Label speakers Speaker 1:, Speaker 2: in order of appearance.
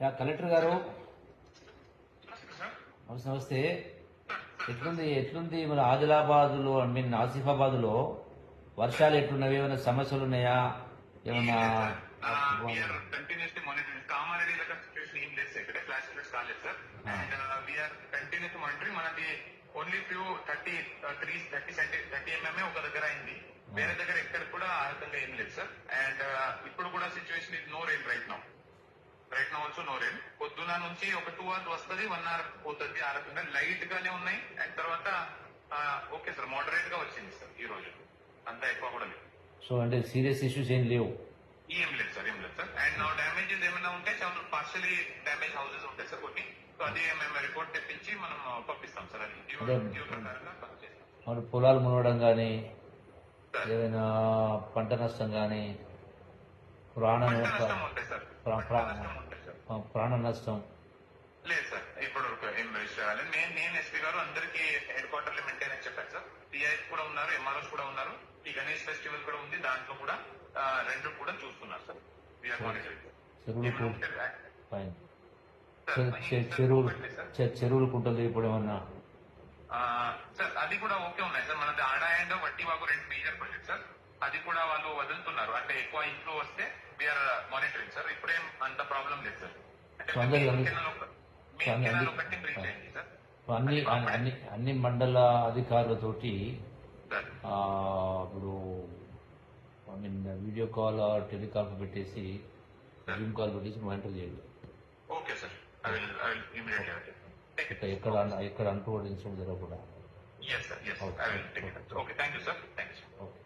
Speaker 1: Yeah collector గారు. నమస్తే ఎట్లుంది ఎట్లుంది మన ఆదిలాబాద్లో ఐ మీన్ ఆసిఫాబాద్లో? వర్షాలు ఎట్లున్నవి? ఏమైనా సమస్యలు ఉన్నాయా? ఏమైనా
Speaker 2: only few thirty three thirty thirty MMA ఒక దగ్గర అయింది. వేరే దగ్గర ఎక్కడ కూడా ఆ రకంగా ఏం లేదు సార్. అండ్ ఇప్పుడు కూడా సిచ్యువేషన్ ఇది no rain right now rain పొద్దున నుంచి ఒక టూ అవర్స్ వస్తుంది వన్ అవర్ పోతుంది ఆ రకంగా లైట్ గానే ఉన్నాయి. అండ్ తర్వాత ఓకే సార్ మోడరేట్గా వచ్చింది సార్ ఈ రోజు. అంతా ఎక్కువ కూడా లేదు.
Speaker 1: సో అంటే సీరియస్ ఇష్యూస్ ఏం లేవు.
Speaker 2: ఏం లేదు సార్ ఏం లేదు సార్ అండ్ నా డ్యామేజెస్ ఏమైనా ఉంటే చాలా పార్షలీ డ్యామేజ్ హౌసెస్ ఉంటాయి సార్ కొన్ని. సో అది మేము రిపోర్ట్ తెప్పించి మనం పంపిస్తాం సార్ అది
Speaker 1: మరి పొలాలు మునవడం కానీ ఏదైనా పంట నష్టం కానీ ప్రాణ
Speaker 2: పంట
Speaker 1: ప్రాణ నష్టం.
Speaker 2: లేదు సార్ ఇప్పుడు కాలేదు నేను నేను ఎస్పీ గారు అందరికీ హెడ్ క్వార్టర్లో మెయింటైన్ అని చెప్పాను సార్. టీఐఎస్ కూడా ఉన్నారు ఎంఆర్ఎస్ కూడా ఉన్నారు ఈ గణేష్ ఫెస్టివల్ కూడా ఉంది దాంట్లో కూడా రెండు కూడా చూస్తున్నారు సార్.
Speaker 1: చెరువులు చెరువులు కుంటలు ఇప్పుడు ఏమన్నా?
Speaker 2: సార్ అది కూడా ఓకే ఉన్నాయి సార్. మనది ఆడా అండ్ వడ్డీ వాకు రెండు మేజర్ ప్రాజెక్ట్ సార్. అది కూడా వాళ్ళు వదులుతున్నారు. అంటే ఎక్కువ ఇంట్లో వస్తే వీఆర్ మానిటరింగ్ సార్ ఇప్పుడేం అంత ప్రాబ్లం లేదు సార్
Speaker 1: అన్ని- అన్ని-
Speaker 2: సార్
Speaker 1: అన్ని మండల అధికారులతోటి
Speaker 2: సార్
Speaker 1: ఇప్పుడు I mean video call telecall పెట్టేసి జూమ్ కాల్ పెట్టేసి మానిటర్ చేయాలి
Speaker 2: ఓకే సార్
Speaker 1: ఎక్కడ ఎక్కడ అంటూ ఇన్సిడెంట్ జరగకుండా.
Speaker 2: Sir okay thank you sir thank you
Speaker 1: okay